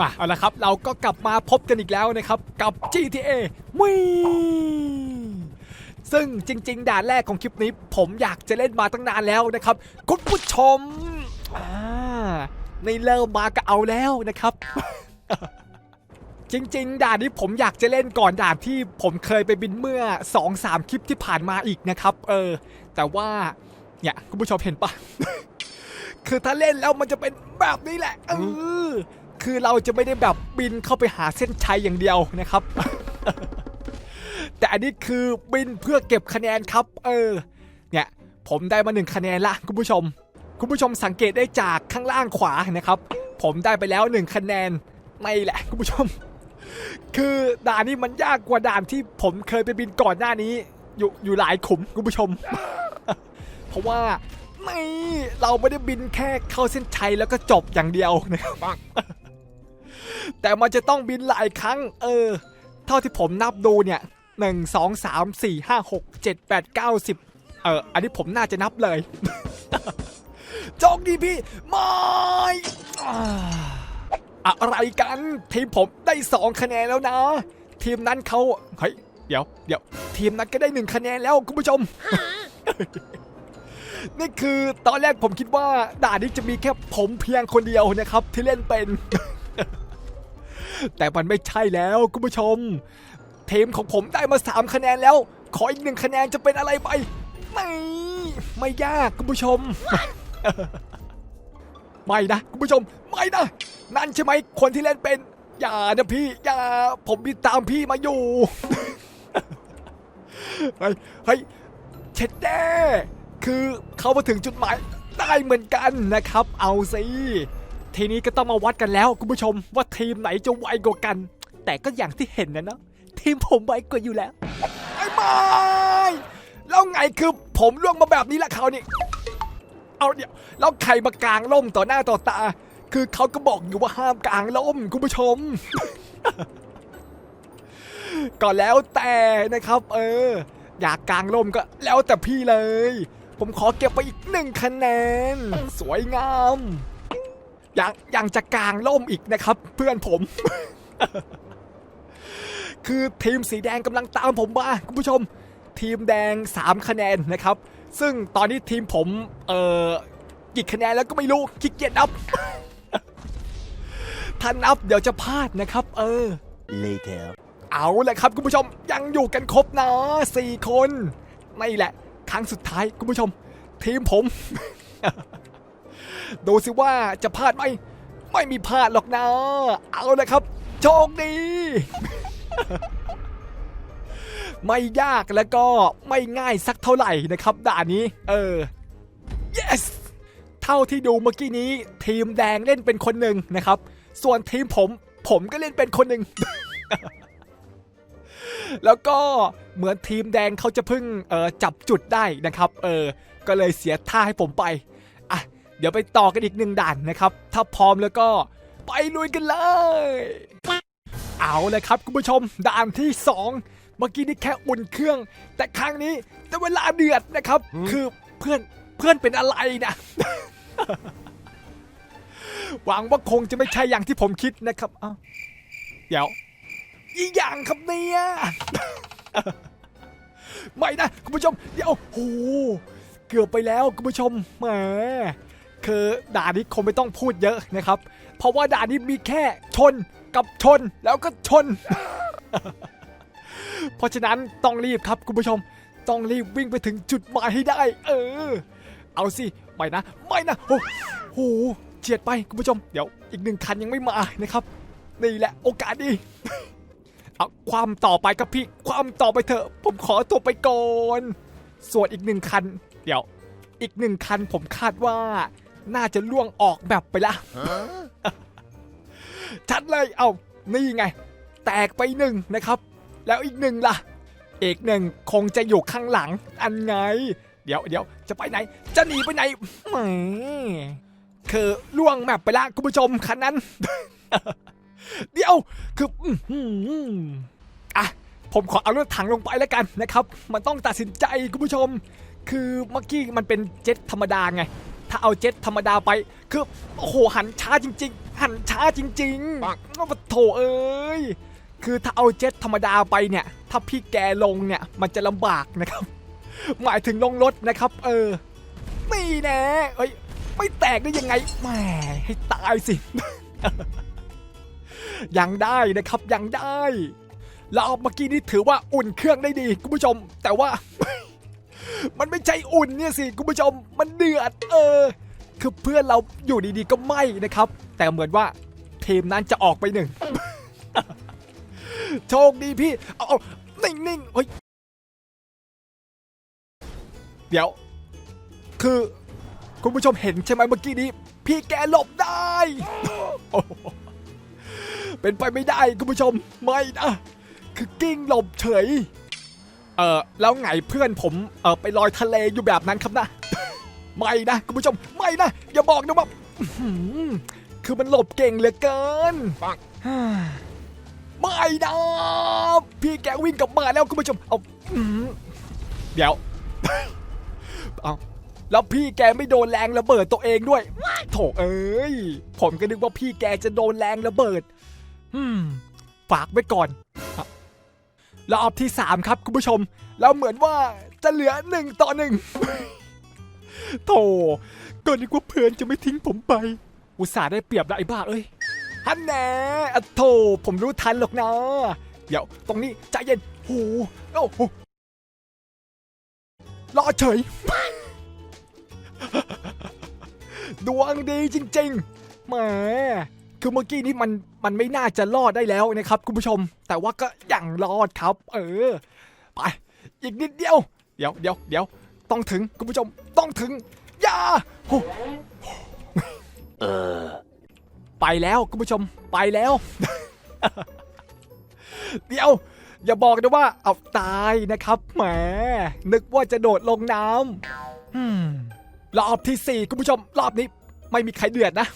มาเอาละครับ เราก็กลับมาพบกันอีกแล้วนะครับ กับ GTA วิซึ่งจริง ๆ ด่านแรกของคลิปนี้ ผมอยากจะเล่นมาตั้งนานแล้วนะครับ คุณผู้ชมอ่าในเริ่มมาก็เอาแล้วนะครับ จริง ๆ ด่านนี้ผมอยากจะเล่นก่อนด่านที่ผมเคยไปบินเมื่อ 2-3 คลิปที่ผ่านมาอีกนะครับ เออ แต่ว่าเนี่ยคุณผู้ชมเห็นปะคือถ้าเล่นแล้วมันจะเป็นแบบนี้แหละเออ คือเราจะไม่ได้แบบบินเข้าไปหาเส้นชัยอย่างเดียวนะครับ แต่อันนี้คือบินเพื่อเก็บคะแนนครับ เออ เนี่ยผมได้มาหนึ่งคะแนนละคุณผู้ชม คุณผู้ชมสังเกตได้จากข้างล่างขวานะครับ ผมได้ไปแล้วหนึ่งคะแนนไม่แหละคุณผู้ชม คือด่านนี้มันยากกว่าด่านที่ผมเคยไปบินก่อนหน้านี้ อยู่อยู่หลายขุมคุณผู้ชม เพราะว่าไม่เราไม่ได้บินแค่เข้าเส้นชัยแล้วก็จบอย่างเดียวนะครับ แต่มันจะต้องบินหลายครั้ง เออ เท่าที่ผมนับดูเนี่ยหนึ่งสองสามสี่ห้าหกเจ็ดแปดเก้าสิบเออ อันนี้ผมน่าจะนับเลยโจกดีพี่ไม่อ่าอะไรกัน ทีมผมได้สองคะแนนแล้วนะ ทีมนั้นเขาเฮ้ยเดี๋ยวเดี๋ยวทีมนั้นก็ได้หนึ่งคะแนนแล้วคุณผู้ชม นี่คือตอนแรกผมคิดว่าด่านนี้จะมีแค่ผมเพียงคนเดียวนะครับ ที่เล่นเป็น แต่มันไม่ใช่แล้วคุณผู้ชม ทีมของผมได้มา 3 คะแนนแล้ว ขออีกหนึ่งคะแนนจะเป็นอะไรไป ไม่ ไม่ยากคุณผู้ชม ไม่นะคุณผู้ชม ไม่นะ นั่นใช่ไหมคนที่เล่นเป็น อย่านะพี่ อย่า ผมติดตามพี่มาอยู่ เฮ้ยเฮ้ยเช็ดแด้คือเขามาถึงจุดหมายได้เหมือนกันนะครับ เอาสิ ทีนี้ก็ต้องมาวัดกันแล้วคุณผู้ชมว่าทีมไหนจะไวกว่ากัน แต่ก็อย่างที่เห็นนะเนาะทีมผมไวกว่าอยู่แล้วไอ้ไม่แล้วไงคือผมล่วงมาแบบนี้แหละเขานี่เอาเดี๋ยวแล้วใครมากางล่มต่อหน้าต่อตา คือเขาก็บอกอยู่ว่าห้ามกางล่มคุณผู้ชม ก็แล้วแต่นะครับ เออ อยากกางล่มก็แล้วแต่พี่เลย ผมขอเก็บไปอีกหนึ่งคะแนน สวยงาม ยังยังจะกางล่มอีกนะครับ เพื่อนผม คือทีมสีแดงกำลังตามผมมาคุณผู้ชม ทีมแดง 3 คะแนนนะครับ ซึ่งตอนนี้ทีมผมเอ่อกี่คะแนนแล้วก็ไม่รู้ขี้เกียจนับถ้านับเดี๋ยวจะพลาดนะครับ เออ Later. เอาแหละครับคุณผู้ชมยังอยู่กันครบนะสี่คนนี่แหละ ครั้งสุดท้ายคุณผู้ชม ทีมผม ดูสิว่าจะพลาดไหม ไม่มีพลาดหรอกนะ เอาละครับ โชคดี ไม่ยากแล้วก็ไม่ง่ายสักเท่าไหร่นะครับ ด่านนี้ เออ yes เท่าที่ดูเมื่อกี้นี้ ทีมแดงเล่นเป็นคนหนึ่งนะครับ ส่วนทีมผม ผมก็เล่นเป็นคนหนึ่งแล้วก็เหมือนทีมแดงเขาจะเพิ่งออจับจุดได้นะครับ เออ ก็เลยเสียท่าให้ผมไป เดี๋ยวไปต่อกันอีกหนึ่งด่านนะครับ ถ้าพร้อมแล้วก็ไปลุยกันเลย เอาเลยครับคุณผู้ชมด่านที่ 2 เมื่อกี้นี่แค่อุ่นเครื่อง แต่ครั้งนี้แต่เวลาเดือดนะครับ คือเพื่อนเพื่อนเป็นอะไรนะหวังว่าคงจะไม่ใช่อย่างที่ผมคิดนะครับอ้าวเดี๋ยว อีกอย่างครับเนี่ยไม่นะคุณผู้ชม เดี๋ยวโหเกือบไปแล้วคุณผู้ชมแหม คือด่านนี้คงไม่ต้องพูดเยอะนะครับ เพราะว่าด่านนี้มีแค่ชนกับชนแล้วก็ชน เพราะฉะนั้นต้องรีบครับคุณผู้ชม ต้องรีบวิ่งไปถึงจุดหมายให้ได้ เออ เอาสิไม่นะไม่นะโอ้โหเฉียดไปคุณผู้ชมเดี๋ยวอีกหนึ่งคันยังไม่มานะครับนี่แหละโอกาสดีเอาความต่อไปครับพี่ ความต่อไปเถอะ ผมขอตัวไปก่อน ส่วนอีกหนึ่งคัน เดี๋ยว อีกหนึ่งคันผมคาดว่า น่าจะล่วงออกแบบไปละชัดเลยเอานี่ไง แตกไปหนึ่งนะครับ แล้วอีกหนึ่งล่ะอีกหนึ่งคงจะอยู่ข้างหลัง อันไง เดี๋ยวเดี๋ยวจะไปไหน จะหนีไปไหนแหมคือล่วงแมปไปละคุณผู้ชมคันนั้น เดี๋ยวคืออื้อหืออะผมขอเอารถถังลงไปแล้วกันนะครับ มันต้องตัดสินใจคุณผู้ชม คือเมื่อกี้มันเป็นเจ็ตธรรมดาไง ถ้าเอาเจ็ตธรรมดาไป คือโอ้โหหันช้าจริง ๆ หันช้าจริงๆอ้าวโถเอ้ย คือถ้าเอาเจ็ตธรรมดาไปเนี่ย ถ้าพี่แกลงเนี่ย มันจะลำบากนะครับ หมายถึงลงรถนะครับ เออนี่แน่เอ้ย ไม่แตกได้ยังไง แหม ให้ตายสิ ยังได้นะครับ ยังได้รอบเมื่อกี้นี่ถือว่าอุ่นเครื่องได้ดีคุณผู้ชม แต่ว่า มันไม่ใช่อุ่นเนี่ยสิคุณผู้ชมมันเดือดเออ คือเพื่อนเราอยู่ดีๆก็ไหม้นะครับ แต่เหมือนว่าทีมนั้นจะออกไปหนึ่งโชคดีพี่ เอาเอานิ่งๆเฮ้ยเดี๋ยว คือคุณผู้ชมเห็นใช่ไหมเมื่อกี้นี้ พี่แกหลบได้ เป็นไปไม่ได้คุณผู้ชมไม่นะคือกิ้งหลบเฉย เออแล้วไงเพื่อนผมเออไปลอยทะเลอยู่แบบนั้นครับนะ ไม่นะคุณผู้ชมไม่นะ อย่าบอกนะว่าคือมันหลบเก่งเหลือเกินปังไม่นะพี่แกวิ่งกลับมาแล้วคุณผู้ชมเอาเดี๋ยวเอาแล้วพี่แกไม่โดนแรงระเบิดตัวเองด้วยโถเอ้ยผมก็นึกว่าพี่แกจะโดนแรงระเบิดฝากไว้ก่อน รอบที่สามครับคุณผู้ชม แล้วเหมือนว่าจะเหลือหนึ่งต่อหนึ่งโถก็นึกว่าเพื่อนจะไม่ทิ้งผมไป อุตส่าห์ได้เปรียบล้วไอ้บ้าเอ้ยฮันแน่อะโถผมรู้ทันหรอกนะ เดี๋ยวตรงนี้ใจเย็นโหโอ้โหรอเฉย ดวงดีจริงๆแหม คือเมื่อกี้นี้มันมันไม่น่าจะรอดได้แล้วนะครับ คุณผู้ชม แต่ว่าก็ยังรอดครับ เออ ไป อีกนิดเดียว เดี๋ยวเดี๋ยวเดี๋ยวต้องถึงคุณผู้ชมต้องถึงอย่าโอ้เออ ไปแล้วคุณผู้ชมไปแล้ว เดี๋ยว อย่าบอกนะว่าเอาตายนะครับแหมนึกว่าจะโดดลงน้ำอืมรอบที่สี่คุณผู้ชม รอบนี้ ไม่มีใครเดือดนะ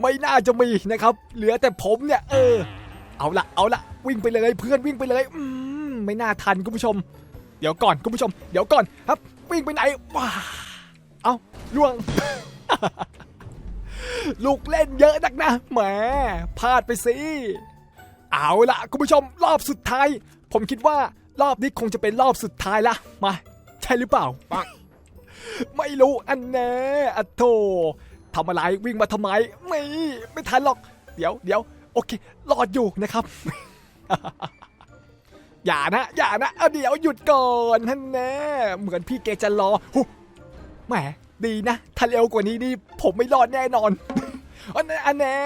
ไม่น่าจะมีนะครับ เหลือแต่ผมเนี่ย เออ เอาละเอาละวิ่งไปเลยเพื่อนวิ่งไปเลยอืมไม่น่าทันคุณผู้ชม เดี๋ยวก่อนคุณผู้ชม เดี๋ยวก่อนครับ วิ่งไปไหนว้าเอาล่วง ลูกเล่นเยอะนักนะแหมพลาดไปสิเอาละคุณผู้ชมรอบสุดท้าย ผมคิดว่ารอบนี้คงจะเป็นรอบสุดท้ายละมา ใช่หรือเปล่าปังไม่รู้อันแน่อะโถ ทำอะไรวิ่งมาทำไม ไม่ไม่ทันหรอก เดี๋ยวเดี๋ยวโอเครอดอยู่นะครับอย่านะอย่านะเอาเดี๋ยวหยุดก่อนท่านแน่เหมือนพี่เกจะรอหุแหมดีนะถ้าเร็วกว่านี้นี่ผมไม่รอดแน่นอนอันแน่อันแน่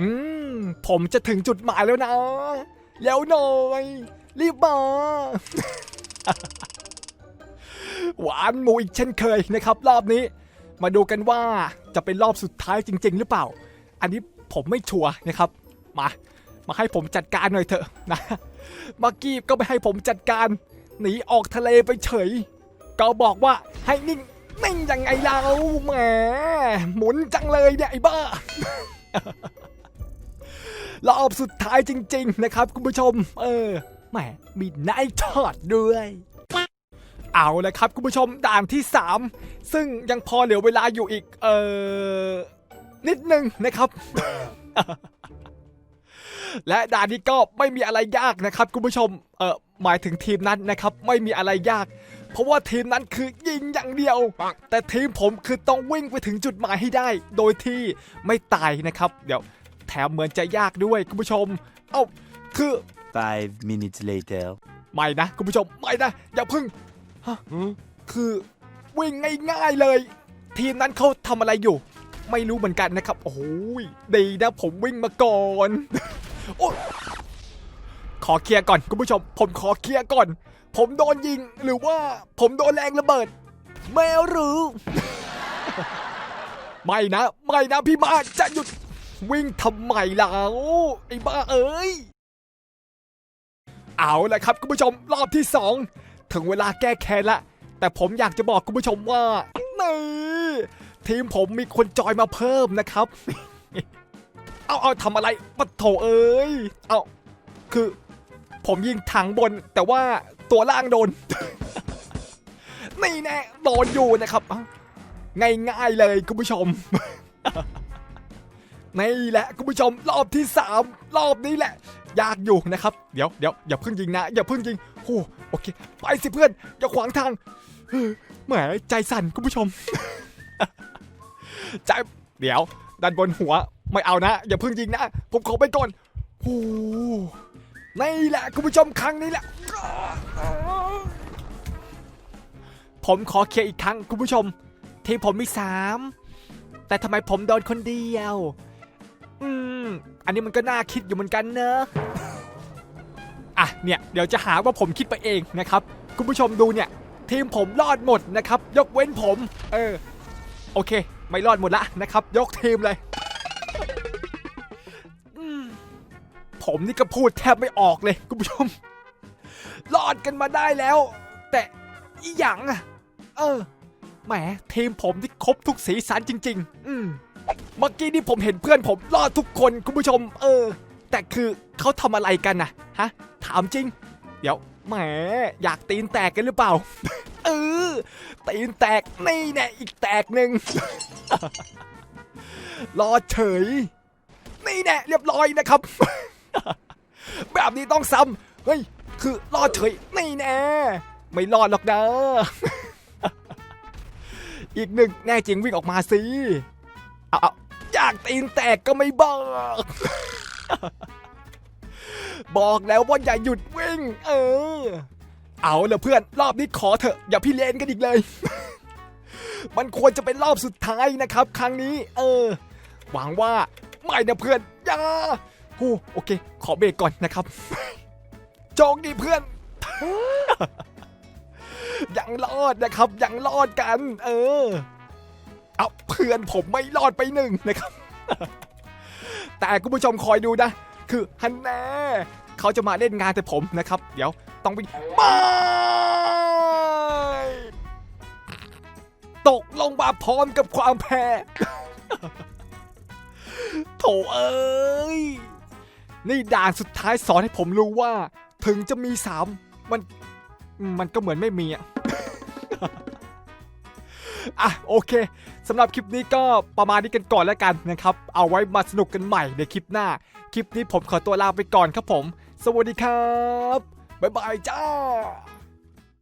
อืมผมจะถึงจุดหมายแล้วนะแล้วหน่อย รีบมาหวานหมูอีกเช่นเคยนะครับ รอบนี้ มาดูกันว่าจะเป็นรอบสุดท้ายจริง ๆ หรือเปล่า อันนี้ผมไม่ชัวร์นะครับ มา มาให้ผมจัดการหน่อยเถอะนะมื่อกี้ก็ไม่ให้ผมจัดการ หนีออกทะเลไปเฉย ก็บอกว่าให้นิ่งนิ่งยังไงเราแหมหมุนจังเลยเนี่ยไอ้บ้ารอบสุดท้ายจริง ๆ นะครับ คุณผู้ชม เออแหมมีไนท์ทอดด้วย เอาละครับคุณผู้ชมด่านที่ 3 ซึ่งยังพอเหลือเวลาอยู่อีก เออนิดนึงนะครับ และด่านนี้ก็ไม่มีอะไรยากนะครับ คุณผู้ชมเออหมายถึงทีมนั้นนะครับ ไม่มีอะไรยาก เพราะว่าทีมนั้นคือยิงอย่างเดียวปังแต่ทีมผมคือต้องวิ่งไปถึงจุดหมายให้ได้ โดยที่ไม่ตายนะครับ เดี๋ยวแถมเหมือนจะยากด้วยคุณผู้ชม เอ้าคือ Five minutes later. ไม่นะ คุณผู้ชม ไม่นะ อย่าพึ่ง ฮะคือวิ่งง่ายๆเลย ทีมนั้นเขาทำอะไรอยู่ ไม่รู้เหมือนกันนะครับ โอ้ยดีนะผมวิ่งมาก่อนโอ้ยขอเคลียร์ก่อนคุณผู้ชม ผมขอเคลียร์ก่อน ผมโดนยิงหรือว่าผมโดนแรงระเบิดไม่รู้ไม่นะ ไม่นะพี่มาจะหยุดวิ่งทำไมแล้วไอ้บ้าเอ้ย เอาละครับคุณผู้ชมรอบที่2 ถึงเวลาแก้แค้นละ แต่ผมอยากจะบอกคุณผู้ชมว่านี่ทีมผมมีคนจอยมาเพิ่มนะครับ เอาเอาทำอะไรปะโถเอ้ย เอาคือผมยิงถังบน แต่ว่าตัวล่างโดน นี่แน่โดนอยู่นะครับง่ายๆเลยคุณผู้ชมนี่แหละคุณผู้ชมรอบที่สามรอบนี้แหละ ยากอยู่นะครับ เดี๋ยวเดี๋ยวอย่าเพิ่งยิงนะ อย่าเพิ่งยิงโอ้ โอเค ไปสิเพื่อน อย่าขวางทางเฮ้ยแหมใจสั่นคุณผู้ชม ใจเดี๋ยวด้านบนหัวไม่เอานะ อย่าเพิ่งยิงนะ ผมขอไปก่อนโอ้นี่แหละคุณผู้ชมครั้งนี้แหละ ผมขอเคลียร์อีกครั้งคุณผู้ชม ทีมผมมีสามแต่ทำไมผมโดนคนเดียว อืม อันนี้มันก็น่าคิดอยู่เหมือนกันเนอะ อะเนี่ยเดี๋ยวจะหาว่าผมคิดไปเองนะครับ คุณผู้ชมดูเนี่ย ทีมผมรอดหมดนะครับ ยกเว้นผม เออ โอเค ไม่รอดหมดละนะครับ ยกทีมเลย ผมนี่ก็พูดแทบไม่ออกเลย คุณผู้ชม รอดกันมาได้แล้ว แต่อีหยังอะเออแหมทีมผมที่ครบทุกสีสันจริง ๆ อืมเมื่อกี้นี่ผมเห็นเพื่อนผมรอดทุกคนคุณผู้ชม เออ แต่คือเขาทำอะไรกันนะ ฮะ ถามจริง เดี๋ยวแหมอยากตีนแตกกันหรือเปล่า เออ ตีนแตกนี่แน่อีกแตกหนึ่งรอดเฉย นี่แน่เรียบร้อยนะครับ แบบนี้ต้องซ้ำเฮ้ย คือรอดเฉย นี่แน่ไม่รอดหรอกนะอีกหนึ่งแน่จริงวิ่งออกมาสิ เอาเอาอยากตีนแตกก็ไม่บอก บอกแล้วว่าอย่าหยุดวิ่ง เออ เอาละเพื่อนรอบนี้ขอเถอะ อย่าพี่เลนกันอีกเลย มันควรจะเป็นรอบสุดท้ายนะครับ ครั้งนี้ เออ หวังว่าไม่นะเพื่อนอย่าโอ้โอเค ขอเบรกก่อนนะครับโจงดีเพื่อนยังรอดนะครับ ยังรอดกัน เออ เอาเพื่อนผมไม่รอดไปหนึ่งนะครับ แต่คุณผู้ชมคอยดูนะ คือฮันแน่เขาจะมาเล่นงานแต่ผมนะครับ เดี๋ยวต้องวิ่งไม่ตกลงมาพร้อมกับความแพ้โถเอ้ย นี่ด่านสุดท้ายสอนให้ผมรู้ว่า ถึงจะมีสามมัน มันก็เหมือนไม่มีอะ อะโอเคสำหรับคลิปนี้ก็ประมาณนี้กันก่อนแล้วกันนะครับ เอาไว้มาสนุกกันใหม่ในคลิปหน้า คลิปนี้ผมขอตัวลาไปก่อนครับผม สวัสดีครับ บ๊ายบายจ้า